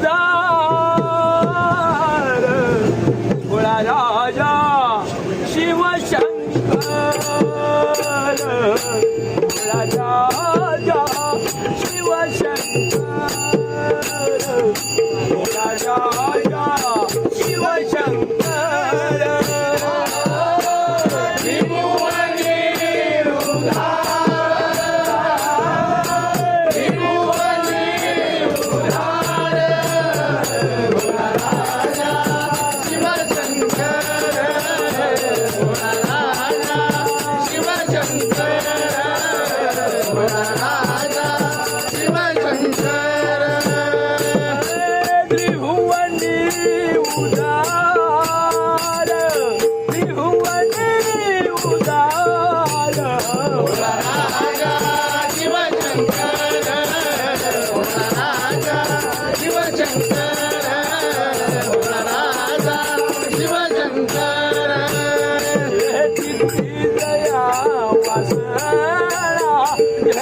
उदार भोळा राजा शिवशंकर भोळा राजा.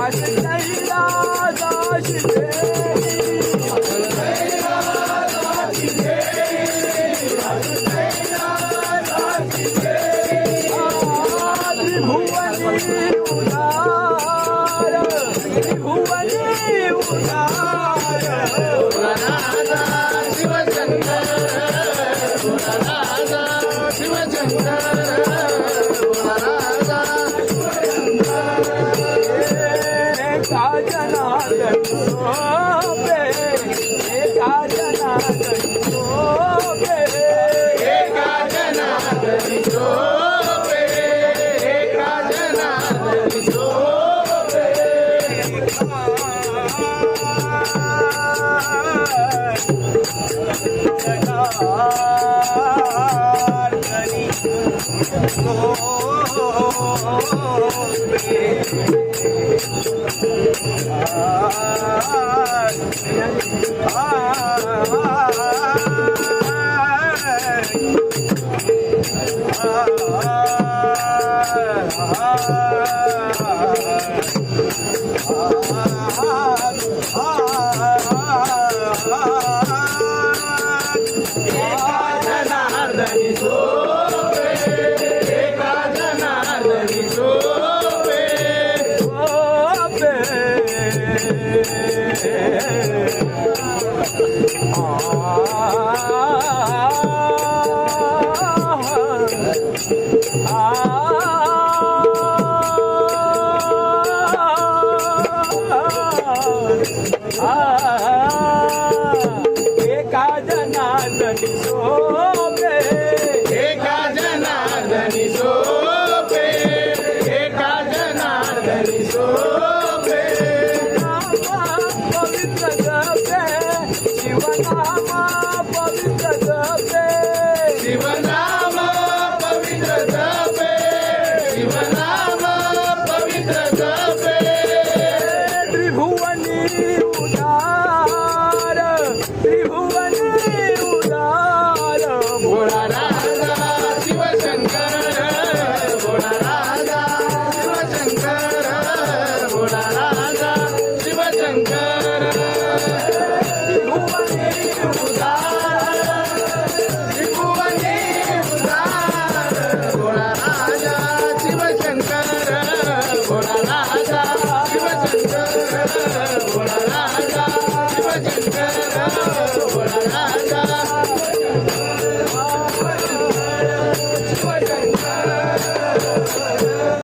Was the day that I should be? एका जनार्दन सोबे एका जनार्दन Oh. Ah.